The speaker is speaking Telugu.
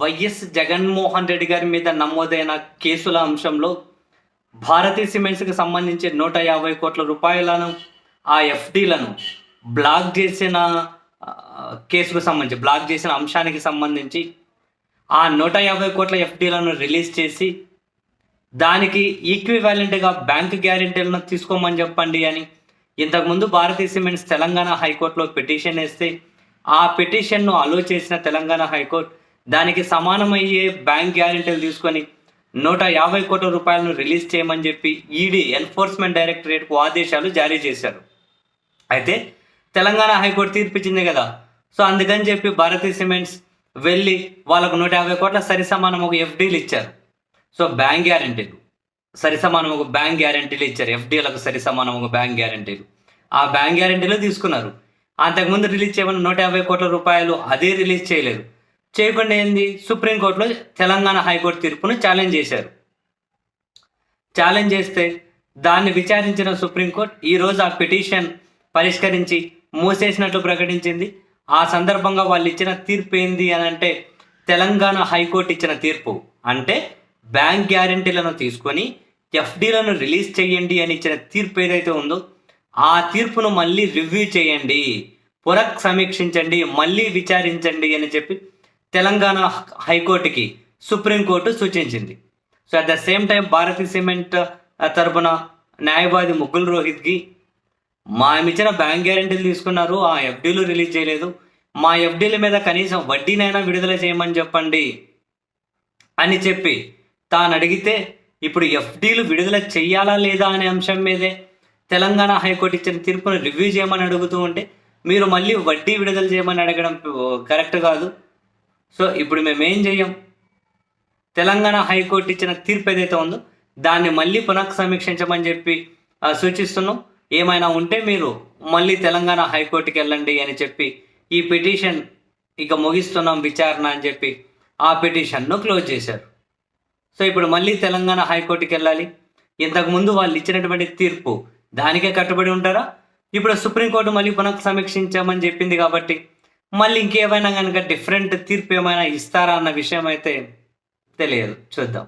వైఎస్ జగన్మోహన్ రెడ్డి గారి మీద నమోదైన కేసుల అంశంలో భారతీ సిమెంట్స్కి సంబంధించి నూట యాభై కోట్ల రూపాయలను ఆ ఎఫ్డీలను బ్లాక్ చేసిన కేసుకు సంబంధించి బ్లాక్ చేసిన అంశానికి సంబంధించి ఆ నూట యాభై కోట్ల ఎఫ్డీలను రిలీజ్ చేసి దానికి ఈక్వివాలెంట్గా బ్యాంక్ గ్యారెంటీలను తీసుకోమని చెప్పండి అని ఇంతకుముందు భారతీయ సిమెంట్స్ తెలంగాణ హైకోర్టులో పిటిషన్ వేస్తే ఆ పిటిషన్ను అలో చేసిన తెలంగాణ హైకోర్టు దానికి సమానమయ్యే బ్యాంక్ గ్యారెంటీలు తీసుకొని నూట యాభై కోట్ల రూపాయలను రిలీజ్ చేయమని చెప్పి ఈడీ ఎన్ఫోర్స్మెంట్ డైరెక్టరేట్కు ఆదేశాలు జారీ చేశారు. అయితే తెలంగాణ హైకోర్టు తీర్పిచ్చింది కదా. సో అందుకని చెప్పి భారతీ సిమెంట్స్ వెళ్ళి వాళ్ళకు నూట యాభై కోట్ల సరి సమానం ఒక ఎఫ్డీలు ఇచ్చారు. సో బ్యాంక్ గ్యారెంటీలు. సరి సమానం ఒక బ్యాంక్ గ్యారెంటీలు ఇచ్చారు. ఎఫ్డీలకు సరి సమానం ఒక బ్యాంక్ గ్యారెంటీలు. ఆ బ్యాంక్ గ్యారెంటీలు తీసుకున్నారు. అంతకుముందు రిలీజ్ చేయమని నూట యాభై కోట్ల రూపాయలు అదే రిలీజ్ చేయలేదు. చేయకుండా ఏంది? సుప్రీంకోర్టులో తెలంగాణ హైకోర్టు తీర్పును ఛాలెంజ్ చేశారు. ఛాలెంజ్ చేస్తే దాన్ని విచారించిన సుప్రీంకోర్టు ఈరోజు ఆ పిటిషన్ పరిష్కరించి మూసేసినట్లు ప్రకటించింది. ఆ సందర్భంగా వాళ్ళు ఇచ్చిన తీర్పు ఏంది అని అంటే తెలంగాణ హైకోర్టు ఇచ్చిన తీర్పు. అంటే బ్యాంక్ గ్యారెంటీలను తీసుకొని ఎఫ్డీలను రిలీజ్ చేయండి అని ఇచ్చిన తీర్పు ఏదైతే ఉందో ఆ తీర్పును మళ్ళీ రివ్యూ చేయండి. పునః సమీక్షించండి మళ్ళీ విచారించండి అని చెప్పి తెలంగాణ హైకోర్టుకి సుప్రీంకోర్టు సూచించింది. So at the same time Bharathi cement తరపున న్యాయవాది ముగ్గుల్ రోహిత్కి మా ఇచ్చిన బ్యాంక్ గ్యారెంటీలు తీసుకున్నారు ఆ ఎఫ్డీలు రిలీజ్ చేయలేదు. మా ఎఫ్డీల మీద కనీసం వడ్డీనైనా విడుదల చేయమని చెప్పండి అని చెప్పి తాను అడిగితే ఇప్పుడు ఎఫ్డీలు విడుదల చేయాలా లేదా అనే అంశం మీదే తెలంగాణ హైకోర్టు ఇచ్చిన తీర్పును రివ్యూ చేయమని అడుగుతూ ఉంటే మీరు మళ్ళీ వడ్డీ విడుదల చేయమని అడగడం కరెక్ట్ కాదు. సో ఇప్పుడు మేము ఏం చెయ్యం? తెలంగాణ హైకోర్టు ఇచ్చిన తీర్పు ఏదైతే ఉందో దాన్ని మళ్ళీ పునః సమీక్షించమని చెప్పి సూచిస్తున్నాం. ఏమైనా ఉంటే మీరు మళ్ళీ తెలంగాణ హైకోర్టుకి వెళ్ళండి అని చెప్పి ఈ పిటిషన్ ఇక ముగిస్తున్నాం విచారణ అని చెప్పి ఆ పిటిషన్ను క్లోజ్ చేశారు. సో ఇప్పుడు మళ్ళీ తెలంగాణ హైకోర్టుకి వెళ్ళాలి. ఇంతకుముందు వాళ్ళు ఇచ్చినటువంటి తీర్పు దానికే కట్టుబడి ఉంటారా? ఇప్పుడు సుప్రీంకోర్టు మళ్ళీ పునః సమీక్షించామని చెప్పింది కాబట్టి మళ్ళీ ఇంకేమైనా కనుక డిఫరెంట్ తీర్పు ఏమైనా ఇస్తారా అన్న విషయం అయితే తెలియదు. చూద్దాం.